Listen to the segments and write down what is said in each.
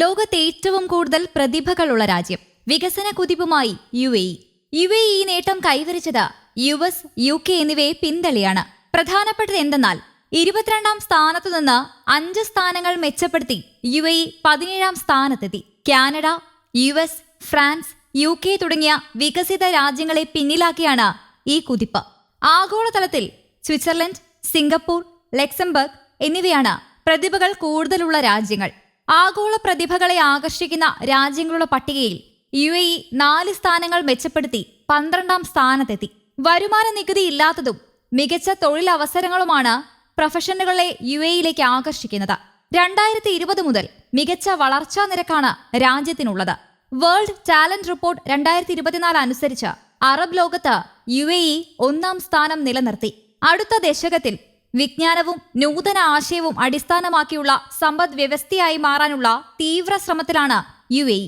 ലോകത്തെ ഏറ്റവും കൂടുതൽ പ്രതിഭകളുള്ള രാജ്യം. വികസന കുതിപ്പുമായി യു എ യു എ ഈ നേട്ടം കൈവരിച്ചത് യു എസ് യു കെ എന്നിവയെ പിന്തള്ളിയാണ്. പ്രധാനപ്പെട്ടത് എന്തെന്നാൽ ഇരുപത്തിരണ്ടാം സ്ഥാനത്തു നിന്ന് അഞ്ച് സ്ഥാനങ്ങൾ മെച്ചപ്പെടുത്തി യു എ പതിനേഴാം സ്ഥാനത്തെത്തി. Canada U S France U K തുടങ്ങിയ വികസിത രാജ്യങ്ങളെ പിന്നിലാക്കിയാണ് ഈ കുതിപ്പ്. ആഗോളതലത്തിൽ സ്വിറ്റ്സർലൻഡ് സിംഗപ്പൂർ ലക്സംബർഗ് എന്നിവയാണ് പ്രതിഭകൾ കൂടുതലുള്ള രാജ്യങ്ങൾ. ആഗോള പ്രതിഭകളെ ആകർഷിക്കുന്ന രാജ്യങ്ങളുടെ പട്ടികയിൽ യു എ ഇ നാല് സ്ഥാനങ്ങൾ മെച്ചപ്പെടുത്തി പന്ത്രണ്ടാം സ്ഥാനത്തെത്തി. വരുമാന നികുതി ഇല്ലാത്തതും മികച്ച തൊഴിലവസരങ്ങളുമാണ് പ്രൊഫഷണലുകളെ യു എയിലേക്ക് ആകർഷിക്കുന്നത്. രണ്ടായിരത്തി ഇരുപത് മുതൽ മികച്ച വളർച്ചാ നിരക്കാണ് രാജ്യത്തിനുള്ളത്. വേൾഡ് ടാലന്റ് റിപ്പോർട്ട് രണ്ടായിരത്തി ഇരുപത്തിനാല് അനുസരിച്ച് അറബ് ലോകത്ത് യു എ ഇ ഒന്നാം സ്ഥാനം നിലനിർത്തി. അടുത്ത ദശകത്തിൽ വിജ്ഞാനവും നൂതന ആശയവും അടിസ്ഥാനമാക്കിയുള്ള സമ്പദ് വ്യവസ്ഥയായി മാറാനുള്ള തീവ്ര ശ്രമത്തിലാണ് യു എ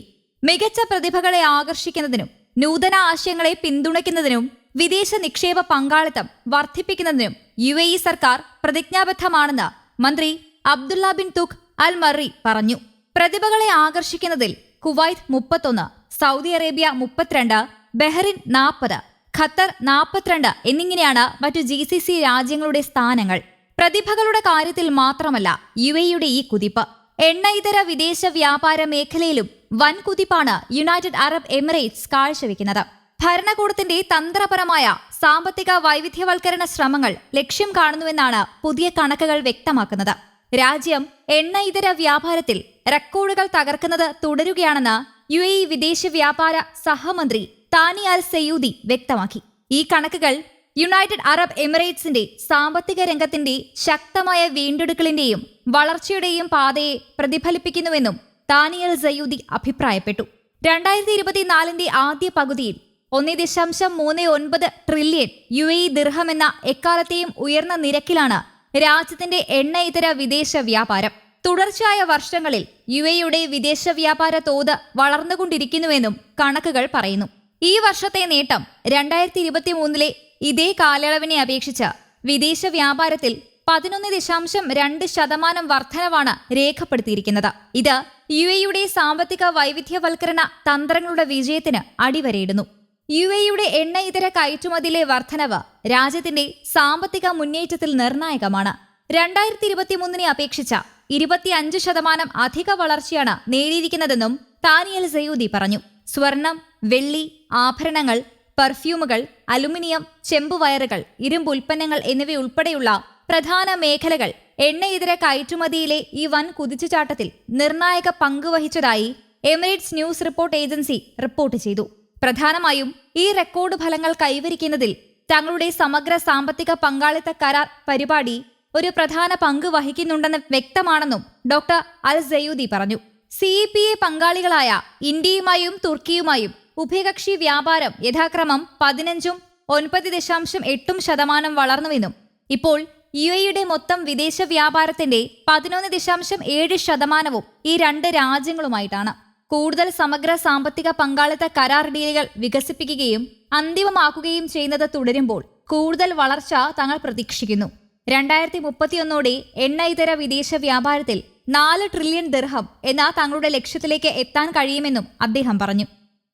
മികച്ച പ്രതിഭകളെ ആകർഷിക്കുന്നതിനും നൂതന ആശയങ്ങളെ പിന്തുണയ്ക്കുന്നതിനും വിദേശ നിക്ഷേപ പങ്കാളിത്തം വർദ്ധിപ്പിക്കുന്നതിനും യു എ ഇ സർക്കാർ പ്രതിജ്ഞാബദ്ധമാണെന്ന് മന്ത്രി അബ്ദുള്ള ബിൻ തുഖ് അൽ മറി പറഞ്ഞു. പ്രതിഭകളെ ആകർഷിക്കുന്നതിൽ കുവൈത്ത് മുപ്പത്തൊന്ന് സൗദി അറേബ്യ മുപ്പത്തിരണ്ട് ബഹ്റിൻ നാൽപ്പത് ഖത്തർ നാൽപ്പത്തിരണ്ട് എന്നിങ്ങനെയാണ് മറ്റു ജി സി സി രാജ്യങ്ങളുടെ സ്ഥാനങ്ങൾ. പ്രതിഭകളുടെ കാര്യത്തിൽ മാത്രമല്ല യു എയുടെ ഈ കുതിപ്പ്. എണ്ണ ഇതര വിദേശ വ്യാപാര മേഖലയിലും വൻ കുതിപ്പാണ് യുണൈറ്റഡ് അറബ് എമിറേറ്റ്സ് കാഴ്ചവെക്കുന്നത്. ഭരണകൂടത്തിന്റെ തന്ത്രപരമായ സാമ്പത്തിക വൈവിധ്യവൽക്കരണ ശ്രമങ്ങൾ ലക്ഷ്യം കാണുന്നുവെന്നാണ് പുതിയ കണക്കുകൾ വ്യക്തമാക്കുന്നത്. രാജ്യം എണ്ണ ഇതര വ്യാപാരത്തിൽ റെക്കോർഡുകൾ തകർക്കുന്നത് തുടരുകയാണെന്ന് യു എ വിദേശ വ്യാപാര സഹമന്ത്രി താനി അൽ വ്യക്തമാക്കി. ഈ കണക്കുകൾ യുണൈറ്റഡ് അറബ് എമിറേറ്റ്സിന്റെ സാമ്പത്തിക രംഗത്തിന്റെ ശക്തമായ വീണ്ടെടുക്കലിന്റെയും വളർച്ചയുടെയും പാതയെ പ്രതിഫലിപ്പിക്കുന്നുവെന്നും താനിയൽ സയൂദി അഭിപ്രായപ്പെട്ടു. രണ്ടായിരത്തി ഇരുപത്തിനാലിന്റെ ആദ്യ പകുതിയിൽ ഒന്നേ ദശാംശം മൂന്ന് ഒൻപത് ട്രില്യൺ യു എ ദിർഹം എന്ന എക്കാലത്തെയും ഉയർന്ന നിരക്കിലാണ് രാജ്യത്തിന്റെ എണ്ണ ഇതര വിദേശ വ്യാപാരം. തുടർച്ചയായ വർഷങ്ങളിൽ യു എയുടെ വിദേശ വ്യാപാര തോത് വളർന്നുകൊണ്ടിരിക്കുന്നുവെന്നും കണക്കുകൾ പറയുന്നു. ഈ വർഷത്തെ നേട്ടം രണ്ടായിരത്തി ഇരുപത്തി മൂന്നിലെ ഇതേ കാലയളവിനെ അപേക്ഷിച്ച് വിദേശ വ്യാപാരത്തിൽ പതിനൊന്ന് ദശാംശം രണ്ട് ശതമാനം വർധനവാണ് രേഖപ്പെടുത്തിയിരിക്കുന്നത്. ഇത് യു എയുടെ സാമ്പത്തിക വൈവിധ്യവൽക്കരണ തന്ത്രങ്ങളുടെ വിജയത്തിന് അടിവരയിടുന്നു. യു എയുടെ എണ്ണ ഇതര കയറ്റുമതിയിലെ വർധനവ് രാജ്യത്തിന്റെ സാമ്പത്തിക മുന്നേറ്റത്തിൽ നിർണായകമാണ്. രണ്ടായിരത്തി ഇരുപത്തിമൂന്നിനെ അപേക്ഷിച്ച ഇരുപത്തിയഞ്ച് ശതമാനം അധിക വളർച്ചയാണ് നേടിയിരിക്കുന്നതെന്നും താനിയൽ സയൂദി പറഞ്ഞു. സ്വർണം വെള്ളി ആഭരണങ്ങൾ പെർഫ്യൂമുകൾ അലുമിനിയം ചെമ്പുവയറുകൾ ഇരുമ്പ് ഉൽപ്പന്നങ്ങൾ എന്നിവയുൾപ്പെടെയുള്ള പ്രധാന മേഖലകൾ എണ്ണ ഇതര കയറ്റുമതിയിലെ ഈ വൻ കുതിച്ചുചാട്ടത്തിൽ നിർണായക പങ്കുവഹിച്ചതായി Emirates news report agency report ചെയ്തു. പ്രധാനമായും ഈ റെക്കോർഡ് ഫലങ്ങൾ കൈവരിക്കുന്നതിൽ തങ്ങളുടെ സമഗ്ര സാമ്പത്തിക പങ്കാളിത്ത കരാർ പരിപാടി ഒരു പ്രധാന പങ്ക് വഹിക്കുന്നുണ്ടെന്ന് വ്യക്തമാണെന്നും ഡോക്ടർ അൽ സയൂദി പറഞ്ഞു. സി പി എ പങ്കാളികളായ ഇന്ത്യയുമായും തുർക്കിയുമായും ഉഭയകക്ഷി വ്യാപാരം യഥാക്രമം പതിനഞ്ചും ഒൻപത് ദശാംശം എട്ടും ശതമാനം വളർന്നുവെന്നും ഇപ്പോൾ യു എയുടെ മൊത്തം വിദേശ വ്യാപാരത്തിന്റെ പതിനൊന്ന് ദശാംശം ഏഴ് ശതമാനവും ഈ രണ്ട് രാജ്യങ്ങളുമായിട്ടാണ്. കൂടുതൽ സമഗ്ര സാമ്പത്തിക പങ്കാളിത്ത കരാർ ഡീലുകൾ വികസിപ്പിക്കുകയും അന്തിമമാക്കുകയും ചെയ്യുന്നത് തുടരുമ്പോൾ കൂടുതൽ വളർച്ച തങ്ങൾ പ്രതീക്ഷിക്കുന്നു. രണ്ടായിരത്തി മുപ്പത്തിയൊന്നോടെ എണ്ണ ഇതര വിദേശ വ്യാപാരത്തിൽ നാല് ട്രില്യൺ ദിർഹം എന്ന തങ്ങളുടെ ലക്ഷ്യത്തിലേക്ക് എത്താൻ കഴിയുമെന്നും അദ്ദേഹം പറഞ്ഞു.